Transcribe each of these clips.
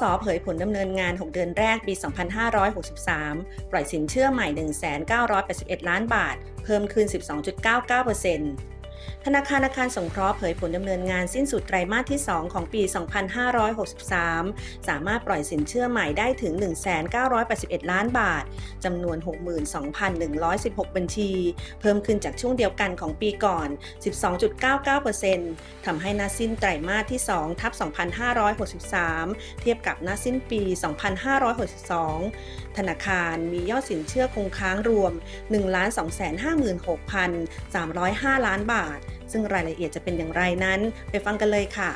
สเผยผลดำเนินงาน 6 เดือนแรกปี 2563 ปล่อยสินเชื่อใหม่ 1,981 ล้านบาท เพิ่มขึ้น 12.99% ธนาคารอาคารสงเคราะห์เผยผลดำเนินงานสิ้นสุดไตรมาสที่ 2 ของปี 2563 สามารถปล่อยสินเชื่อใหม่ได้ถึง 1,981 ล้านบาท จำนวน 62,116 บัญชี เพิ่มขึ้นจากช่วงเดียวกันของปีก่อน 12.99%ทำให้นาสิ้นไตรมาสที่ 2 ทับ 2563 เทียบกับนาสิ้นปี 2562 ธนาคารมียอดสินเชื่อคงค้างรวม 1,256,305 ล้านบาทซึ่งรายละเอียดจะเป็นอย่างไรนั้น ไปฟังกันเลยค่ะ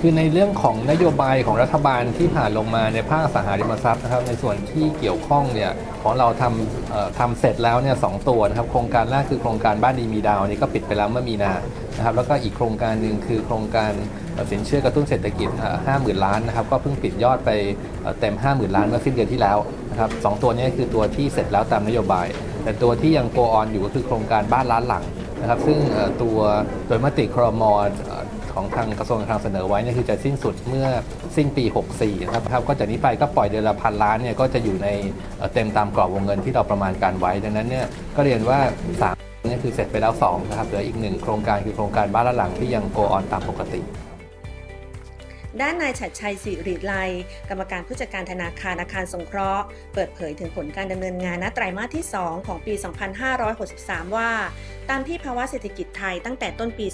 คือในเรื่องของนโยบายของรัฐบาลที่ผ่านลงมาในภาคสังหาริมทรัพย์นะครับในส่วนที่เกี่ยวข้องเนี่ยของเราทำเอ่อทำเสร็จแล้วเนี่ยสองตัวนะครับโครงการแรกคือโครงการบ้านดีมีดาวนี่ก็ปิดไปแล้วเมื่อมีนานะครับแล้วก็อีกโครงการหนึ่งคือโครงการเอ่อสินเชื่อกระตุ้นเศรษฐกิจห้าหมื่นล้านนะครับก็เพิ่งปิดยอดไปเอ่อเต็ม 5 0,000 ล้านเมื่อสิ้นเดือนที่แล้วนะครับสองตัวนี้คือตัวที่เสร็จแล้วตามนโยบาย แต่ตัวที่ยังโกออนอยู่ก็คือโครงการบ้านล้านหลังนะครับ ซึ่งตัวโดยมติครมของทางกระทรวงการคลังเสนอไว้เนี่ยคือจะสิ้นสุดเมื่อสิ้นปี 64 นะครับครับก็จากนี้ไปก็ปล่อยเดือนละพันล้านเนี่ยก็จะอยู่ในเต็มตามกรอบวงเงินที่เราประมาณการไว้ ดังนั้นเนี่ยก็เรียนว่า 3 นี่คือเสร็จไปแล้ว 2 นะครับเหลืออีกหนึ่งโครงการคือโครงการบ้านละหลังที่ยังโกออนตามปกติ ด้านนายฉัดชัยสิริไลกรรมการผู้จัดการธนาคารอาคารสงเคราะห์ เปิดเผยถึงผลการดำเนินงานณไตรมาสที่ 2 ของปี 2563 ว่า ตามที่ภาวะเศรษฐกิจไทยตั้งแต่ต้นปี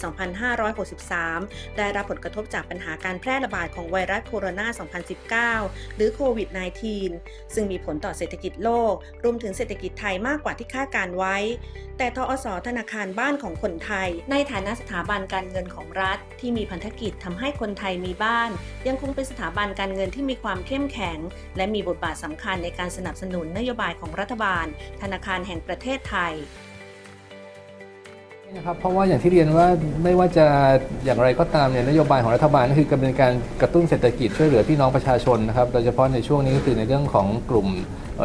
2563 ได้รับผลกระทบจากปัญหาการแพร่ระบาดของไวรัสโคโรนา 2019 หรือโควิด -19 ซึ่งมีผลต่อเศรษฐกิจโลก รวมถึงเศรษฐกิจไทยมากกว่าที่คาดการไว้ แต่ทอสธนาคารบ้านของคนไทย ในฐานะสถาบันการเงินของรัฐ ที่มีพันธกิจทำให้คนไทยมีบ้าน ยังคงเป็นสถาบันการเงินที่มีความเข้มแข็ง และมีบทบาทสำคัญในการสนับสนุนนโยบายของรัฐบาล ธนาคารแห่งประเทศไทย นะครับเพราะว่าอย่างที่เรียนว่าไม่ว่าจะอย่างไรก็ตามเนี่ยนโยบายของรัฐบาลก็คือการเป็นการกระตุ้นเศรษฐกิจช่วยเหลือพี่น้องประชาชนนะครับโดยเฉพาะในช่วงนี้ก็คือในเรื่องของกลุ่ม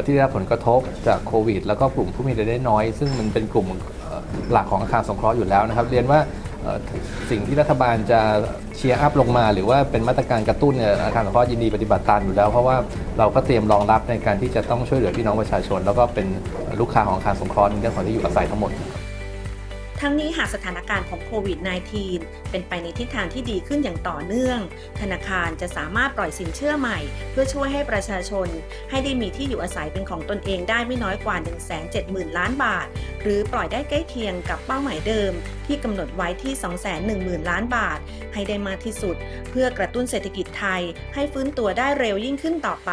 ที่ได้รับผลกระทบจากโควิด แล้วก็กลุ่มผู้มีรายได้น้อย ซึ่งมันเป็นกลุ่มหลักของอาคารสงเคราะห์อยู่แล้วนะครับ เรียนว่าสิ่งที่รัฐบาลจะเชียร์อัพลงมา หรือว่าเป็นมาตรการกระตุ้นเนี่ยอาคารสงเคราะห์ยินดีปฏิบัติตามอยู่แล้ว เพราะว่าเราก็เตรียมรองรับในการที่จะต้องช่วยเหลือพี่น้องประชาชน แล้วก็เป็นลูกค้าของอาคารสงเคราะห์ในเรื่องของที่อยู่อาศัยทั้งหมด ทั้งนี้หากสถานการณ์ของโควิด -19 เป็นไปในทิศทางที่ดีขึ้นอย่างต่อเนื่อง ธนาคารจะสามารถปล่อยสินเชื่อใหม่ เพื่อช่วยให้ประชาชน ให้ได้มีที่อยู่อาศัยเป็นของตนเองได้ไม่น้อยกว่า 170,000 ล้านบาท หรือปล่อยได้ใกล้เคียงกับเป้าหมายเดิม ที่กำหนดไว้ที่ 210,000 ล้านบาท ให้ได้มากที่สุด เพื่อกระตุ้นเศรษฐกิจไทย ให้ฟื้นตัวได้เร็วยิ่งขึ้นต่อไป